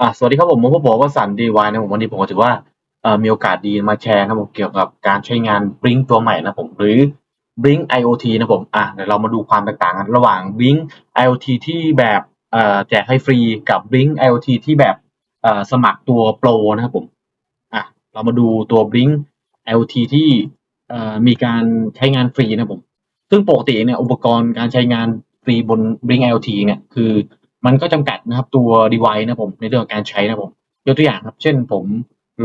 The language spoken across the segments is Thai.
อะสวัสดีครับผมผมพบบอกว่าสันดีวายนะผมวันนี้ผมก็ถือว่าเอ่อมีโอกาสดีมาแชร์นะผมเกี่ยวกับการใช้งาน Blink ตัวใหม่นะผมหรือ Blink IoT นะผมอะเดี๋ยวเรามาดูความแตกต่างกันระหว่าง Blink IoT ที่แบบเอ่อแจกให้ฟรีกับ Blink IoT ที่แบบเอ่อสมัครตัวโปรนะครับผมอะเรามาดูตัว Blink IoT ที่เอ่อมีการใช้งานฟรีนะผม ซึ่งปกติเนี่ยอุปกรณ์การใช้งานฟรีบน Blink IoT เนี่ยคือ มันก็จำกัดนะครับตัว device นะผมในเรื่องของการใช้นะผมยกตัวอย่างครับ เช่นผม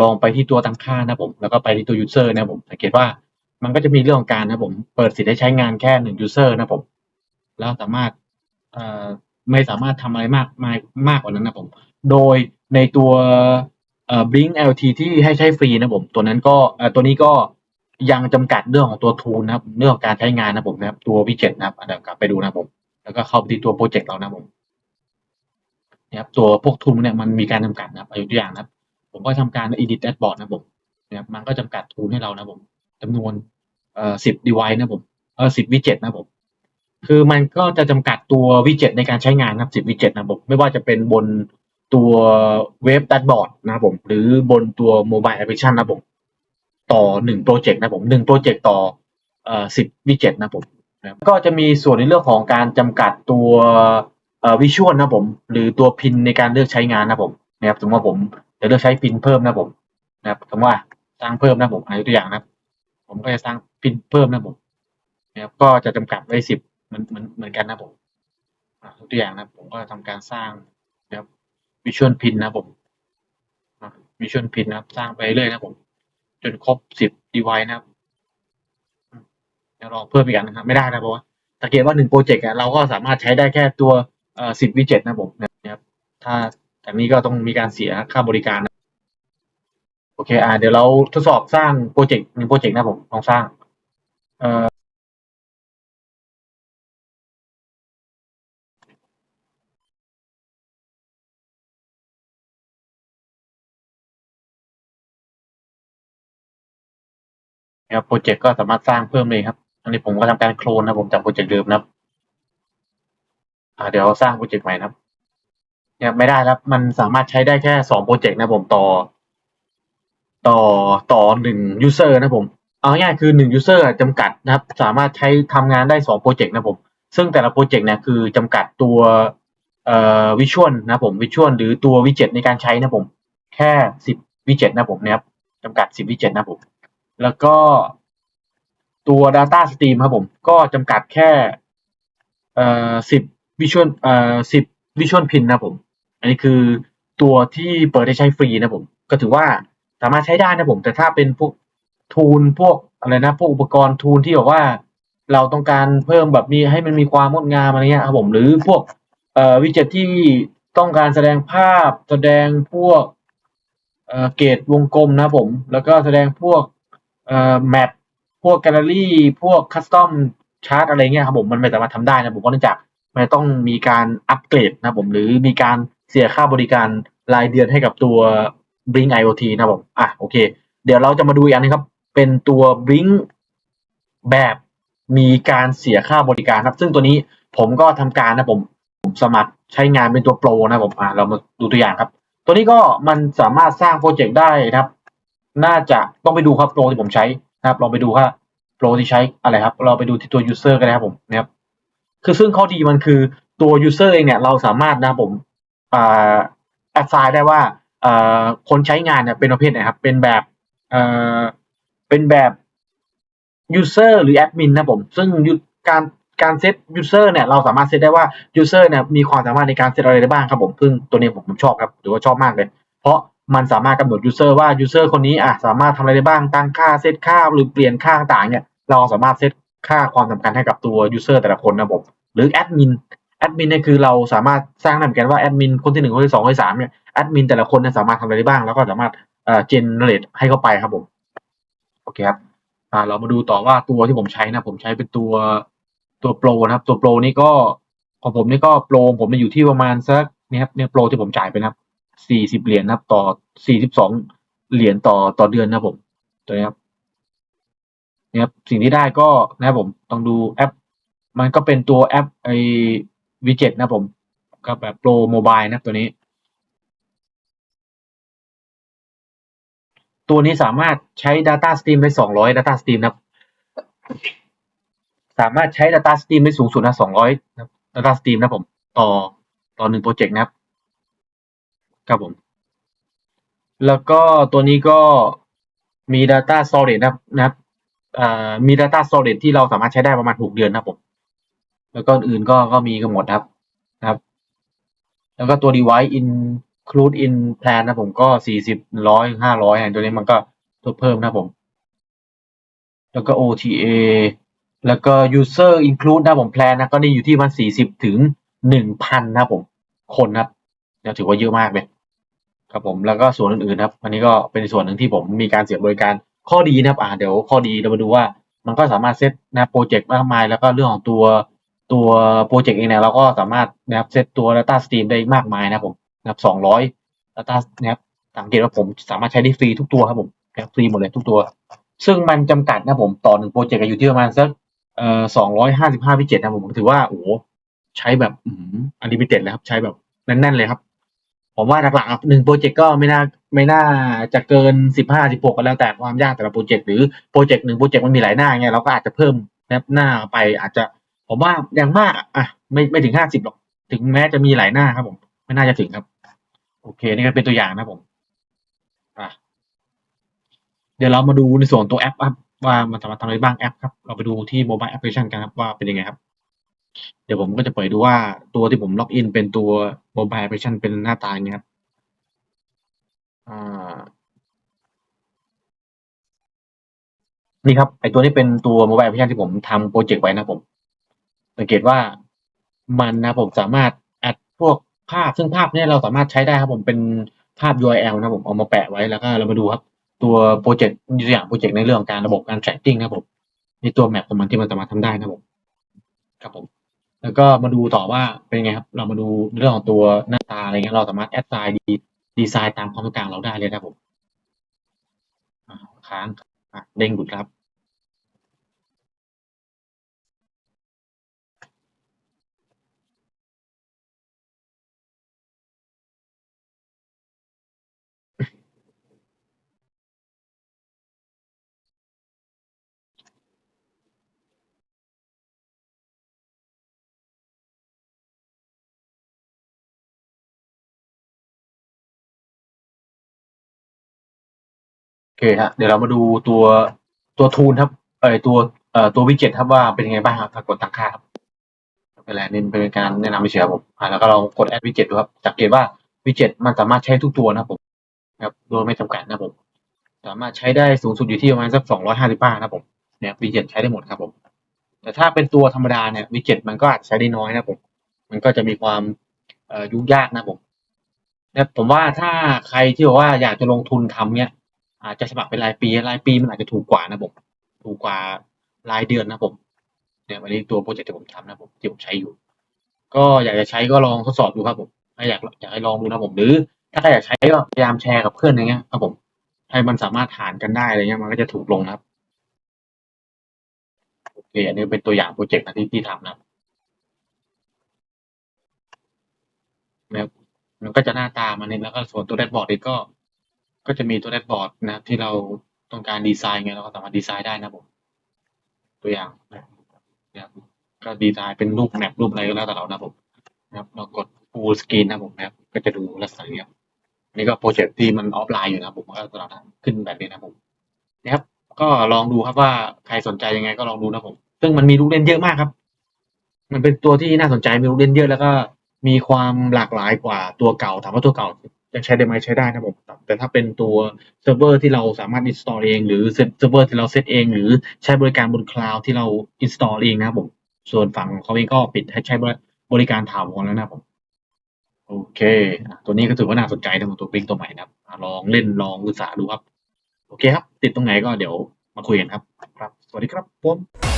ลองไปที่ตัวตั้งค่านะผมแล้วก็ไปที่ตัว user นะผมสังเกตว่ามันก็จะมีเรื่องของการนะผมเปิดสิทธิ์ให้ใช้งานแค่หนึ่ง user นะผมแล้วสามารถไม่สามารถทำอะไรมากมายมากกว่านั้นนะผม โดยในตัวเอ่อ Blink IoT ที่ให้ใช้ฟรีนะผม ตัวนั้นก็ตัวนี้ก็ยังจำกัดเรื่องของตัว tool นะครับ เรื่องของการใช้งานนะผมนะครับ ตัว widget นะครับเดี๋ยวกลับไปดูนะผม แล้วก็เข้าไปที่ตัวโปรเจกต์เรานะผม นะครับตัวพวกทุนเนี่ยมันมีการจำกัดนะครับยกตัวอย่างนะครับ ผมก็ทำการ edit dashboard นะผมนะครับมันก็จำกัดทุนให้เรานะผมจำนวนเอ่อสิบ device นะผมเออสิบ widget นะผมคือมันก็จะจำกัดตัว widget ในการใช้งานนะครับสิบ widget นะผมไม่ว่าจะเป็นบนตัวเว็บ dashboard นะครับผม หรือบนตัว mobile application นะผม ต่อหนึ่งโปรเจกต์นะผมหนึ่งโปรเจกต์ต่อเอ่อสิบ widget นะผมก็จะมีส่วนในเรื่องของการจำกัดตัว วิชวลนะผม หรือตัวพินในการเลือกใช้งานนะผมนะครับสมมติว่าผมจะเลือกใช้พินเพิ่มนะผมนะครับสมมติว่าสร้างเพิ่มนะผมยกตัวอย่างนะผมก็จะสร้างพินเพิ่มนะผมนะครับก็จะจำกัดไว้สิบเหมือนเหมือนเหมือนกันนะผมอะยกตัวอย่างนะผมก็ทำการสร้างนะครับวิชวลพินนะผมวิชวลพินนะครับ สร้างไปเรื่อยนะผม จนครบสิบ device นะครับเดี๋ยวลองเพิ่มอีกอันนะครับ ไม่ได้นะเพราะว่าสังเกตว่าหนึ่งโปรเจกต์เราก็สามารถใช้ได้แค่ตัว สิบวิดเจ็ตนะผมนะครับ ถ้าจากนี้ก็ต้องมีการเสียค่าบริการนะโอเค อ่า เดี๋ยวเราทดสอบสร้างโปรเจกต์หนึ่งโปรเจกต์นะผมลองสร้าง เอ่อนะครับโปรเจกต์ก็สามารถสร้างเพิ่มเลยครับ อันนี้ผมก็ทำการโคลนนะผมจากโปรเจกต์เดิมนะครับ อ่าเดี๋ยวสร้างโปรเจกต์ใหม่นะครับเนี่ยไม่ได้ครับมันสามารถใช้ได้แค่สองโปรเจกต์นะผมต่อ ต่อต่อหนึ่ง user นะผม เอาง่ายคือหนึ่ง user จำกัดนะครับ สามารถใช้ทำงานได้สองโปรเจกต์นะผม ซึ่งแต่ละโปรเจกต์เนี่ยคือจำกัดตัวเอ่อวิชวลนะผมวิชวลหรือตัววิเจ็ตในการใช้นะผม แค่สิบวิเจ็ตนะผมนะครับจำกัดสิบวิเจ็ตนะผม แล้วก็ตัว Data Stream ครับผม ก็จำกัดแค่เอ่อสิบ วิชวลเอ่อสิบวิชวลพินนะผม อันนี้คือตัวที่เปิดให้ใช้ฟรีนะผม ก็ถือว่าสามารถใช้ได้นะผม แต่ถ้าเป็นพวกทูลพวกอะไรนะพวกอุปกรณ์ทูลที่แบบว่า เราต้องการเพิ่มแบบมีให้มันมีความงดงามอะไรเงี้ยครับผมหรือพวกเอ่อวิจ็ตที่ต้องการแสดงภาพ แสดงพวกเอ่อเกตวงกลมนะผม แล้วก็แสดงพวกเอ่อแมปพวกแกลเลอรี่ พวกคัสตอมชาร์ตอะไรเงี้ยครับผมมันไม่สามารถทำได้นะผมเพราะเนื่องจาก มันต้องมีการอัปเกรดนะผม หรือมีการเสียค่าบริการรายเดือนให้กับตัว Blink IoT นะผมอะโอเค เดี๋ยวเราจะมาดูอีกอันนึงครับ เป็นตัว Blink แบบมีการเสียค่าบริการครับ ซึ่งตัวนี้ผมก็ทำการนะผมผมสมัครใช้งานเป็นตัวโปรนะผมอะเรามาดูตัวอย่างครับ ตัวนี้ก็มันสามารถสร้างโปรเจกต์ได้นะครับ น่าจะต้องไปดูครับโปรที่ผมใช้นะครับลองไปดูว่าโปรที่ใช้อะไรครับ เราไปดูที่ตัว user กันนะครับผมนะครับ คือซึ่งข้อดีมันคือตัว user เองเนี่ยเราสามารถนะผมอ่า assign ได้ว่าอ่อคนใช้งานเนี่ยเป็นประเภทไหนครับ เป็นแบบเอ่อเป็นแบบ user หรือ admin นะผม ซึ่งการการเซต user เนี่ยเราสามารถเซตได้ว่า user เนี่ยมีความสามารถในการเซตอะไรได้บ้างครับผมซึ่งตัวนี้ผมผมชอบครับหรือว่าชอบมากเลย เพราะมันสามารถกำหนด user ว่า user คนนี้อะสามารถทำอะไรได้บ้างตั้งค่าเซตค่าหรือเปลี่ยนค่าต่างเนี่ย เราสามารถเซตค่าความสำคัญให้กับตัว user แต่ละคนนะผม หรือ admin admin เนี่ยคือเราสามารถสร้างได้เหมือนกันว่า admin คนที่หนึ่งคนที่สองคนที่สามเนี่ย admin แต่ละคนเนี่ยสามารถทำอะไรได้บ้าง แล้วก็สามารถเอ่อ generate ให้เข้าไปครับผม โอเคครับอ่าเรามาดูต่อว่าตัวที่ผมใช้นะ ผมใช้เป็นตัวตัวโปรนะครับ ตัวโปรนี่ก็ของผมนี่ก็โปรผมมันอยู่ที่ประมาณสักเนี่ยครับเนี่ยโปรที่ผมจ่ายไปนะครับสี่สิบเหรียญนะครับ ต่อสี่สิบสองเหรียญต่อต่อเดือนนะครับผมตัวนี้ครับเนี่ยครับสิ่งที่ได้ก็นะครับผมต้องดูแอป มันก็เป็นตัวแอปไอวิดเจ็ตนะผม ก็แบบโปรโมบายนะตัวนี้ ตัวนี้สามารถใช้ Data Stream ได้ 200 Data Stream นะสามารถใช้ Data Stream ได้สูงสุดนะ200นะ Data Stream นะผม ต่อต่อหนึ่งโปรเจกต์นะครับ ครับผม แล้วก็ตัวนี้ก็มี Data Storage นะนะครับมี Data Storage ที่เราสามารถใช้ได้ประมาณ 6 เดือนนะผม แล้วก็อื่นก็ก็มีกันหมดครับนะครับ แล้วก็ตัว device include in plan นะผมก็สี่สิบร้อยห้าร้อยตัวนี้มันก็ตัวเพิ่มนะผม แล้วก็ OTA แล้วก็ user include นะผม plan นะก็นี่อยู่ที่มันสี่สิบถึงหนึ่งพันนะผม คนนะครับถือว่าเยอะมากเลยครับผมแล้วก็ส่วนอื่นๆนครับ อันนี้ก็เป็นส่วนหนึ่งที่ผมมีการเสียบริการข้อดีนะครับอ่าเดี๋ยวข้อดีเรามาดูว่ามันก็สามารถเซตนะโปรเจกต์มากมาย แล้วก็เรื่องของตัว ตัวโปรเจกต์เองเนี่ยเราก็สามารถนะครับเซตตัว Data Stream ได้มากมายนะผมนะครับสองร้อย Data นะครับสังเกตว่าผมสามารถใช้ได้ฟรีทุกตัวครับผมนะครับฟรีหมดเลยทุกตัว ซึ่งมันจำกัดนะผมต่อหนึ่งโปรเจกต์อยู่ที่ประมาณสักเอ่อสองร้อยห้าสิบห้าพิเจ็ดนะผมถือว่าโอ้ใช้แบบอันลิมิเต็ดเลยครับ ใช้แบบแน่นๆเลยครับ ผมว่าหลักๆหนึ่งโปรเจกต์ก็ไม่น่าไม่น่าจะเกินสิบห้าสิบหกก็แล้วแต่ความยากแต่ละโปรเจกต์หรือโปรเจกต์หนึ่งโปรเจกต์มันมีหลายหน้าไงเราก็อาจจะเพิ่มนะครับหน้าไปอาจจะ ผมว่าอย่างมากอะอะไม่ไม่ถึงห้าสิบหรอก ถึงแม้จะมีหลายหน้าครับผม ไม่น่าจะถึงครับ โอเค นี่ก็เป็นตัวอย่างนะผมอะเดี๋ยวเรามาดูในส่วนตัวแอปครับว่ามันสามารถทำอะไรบ้างแอปครับ เราไปดูที่โมบายแอปพลิเคชันกันครับว่าเป็นยังไงครับ เดี๋ยวผมก็จะเปิดดูว่าตัวที่ผมล็อกอินเป็นตัวโมบายแอปพลิเคชันเป็นหน้าตาอย่างนี้ครับอ่านี่ครับไอตัวนี้เป็นตัวโมบายแอปพลิเคชันที่ผมทำโปรเจกต์ไว้นะผม สังเกตว่ามันนะผมสามารถแอดพวกภาพซึ่งภาพเนี้ยเราสามารถใช้ได้ครับผมเป็นภาพ URL นะผมเอามาแปะไว้แล้วก็เรามาดูครับ ตัวโปรเจกต์ตัวอย่างโปรเจกต์ในเรื่องของการระบบการ tracking นะครับผมในตัวแมปของมันที่มันสามารถทำได้นะครับผมครับผม แล้วก็มาดูต่อว่าเป็นไงครับ เรามาดูเรื่องของตัวหน้าตาอะไรเงี้ยเราสามารถแอดไซน์ดีดีไซน์ตามความต้องการเราได้เลยนะครับผมค้างเด้งหลุดครับ โอเคฮะเดี๋ยวเรามาดูตัวตัวทูลครับเอ่อตัวเอ่อตัววิดเจ็ตครับว่าเป็นยังไงบ้างครับถ้ากดตั้งค่าครับเป็นไรนี่เป็นการแนะนำไม่เฉยครับผมอ่าแล้วก็ลองกดแอดวิดเจ็ตดูครับสังเกตว่าวิดเจ็ตมันสามารถใช้ทุกตัวนะครับผมนะครับโดยไม่จำกัดนะครับผม สามารถใช้ได้สูงสุดอยู่ที่ประมาณสักสองร้อยห้าสิบห้านะครับผมเนี่ยวิดเจ็ตใช้ได้หมดครับผม แต่ถ้าเป็นตัวธรรมดาเนี่ยวิดเจ็ตมันก็อาจจะใช้ได้น้อยนะครับผม มันก็จะมีความเอ่อยุ่งยากนะครับผมเนี่ยผมว่าถ้าใครที่บอกว่าอยากจะลงทุนทำเนี่ย อาจจะสมัครเป็นรายปี รายปีมันอาจจะถูกกว่านะผม ถูกกว่ารายเดือนนะผมเนี่ยวันนี้ตัวโปรเจกต์ที่ผมทำนะผมที่ผมใช้อยู่ ก็อยากจะใช้ก็ลองทดสอบดูครับผมถ้าอยากอยากให้ลองดูนะผมหรือ ถ้าใครอยากใช้ก็พยายามแชร์กับเพื่อนอะไรเงี้ยครับผมให้มันสามารถหารกันได้อะไรเงี้ยมันก็จะถูกลงนะครับโอเคอันนี้เป็นตัวอย่างโปรเจกต์นะที่ที่ทำนะครับนะครับมันก็จะหน้าตามันนี่แล้วก็ส่วนตัวแดชบอร์ดเองก็ ก็จะมีตัวแดชบอร์ดนะครับที่เราต้องการดีไซน์ไงเราก็สามารถดีไซน์ได้นะผมตัวอย่างนะครับก็ดีไซน์เป็นรูปแมปรูปอะไรก็แล้วแต่เรานะผมนะครับเรากด full screen นะผมนะครับก็จะดูลักษณะนี้ครับนนี้ก็โปรเจกต์ที่มันออฟไลน์อยู่นะครับผมก็เราทำขึ้นแบบนี้นะผมนะครับ ก็ลองดูครับว่าใครสนใจยังไงก็ลองดูนะผม ซึ่งมันมีลูกเล่นเยอะมากครับ มันเป็นตัวที่น่าสนใจมีลูกเล่นเยอะแล้วก็มีความหลากหลายกว่าตัวเก่าถามว่าตัวเก่ายังใช้ได้ไหมใช้ได้นะผม แต่ถ้าเป็นตัวเซิร์ฟเวอร์ที่เราสามารถ install เอง หรือเซิร์ฟเวอร์ที่เราเซตเอง หรือใช้บริการบนคลาวด์ที่เรา install เองนะครับผม ส่วนฝั่งเขาเองก็ปิดให้ใช้บริการถาวรแล้วนะครับผมโอเค ตัวนี้ก็ถือว่าน่าสนใจนะผมตัวปิงตัวใหม่นะครับ ลองเล่นลองศึกษาดูครับ โอเคครับ ติดตรงไหนก็เดี๋ยวมาคุยกันครับ ครับ สวัสดีครับผม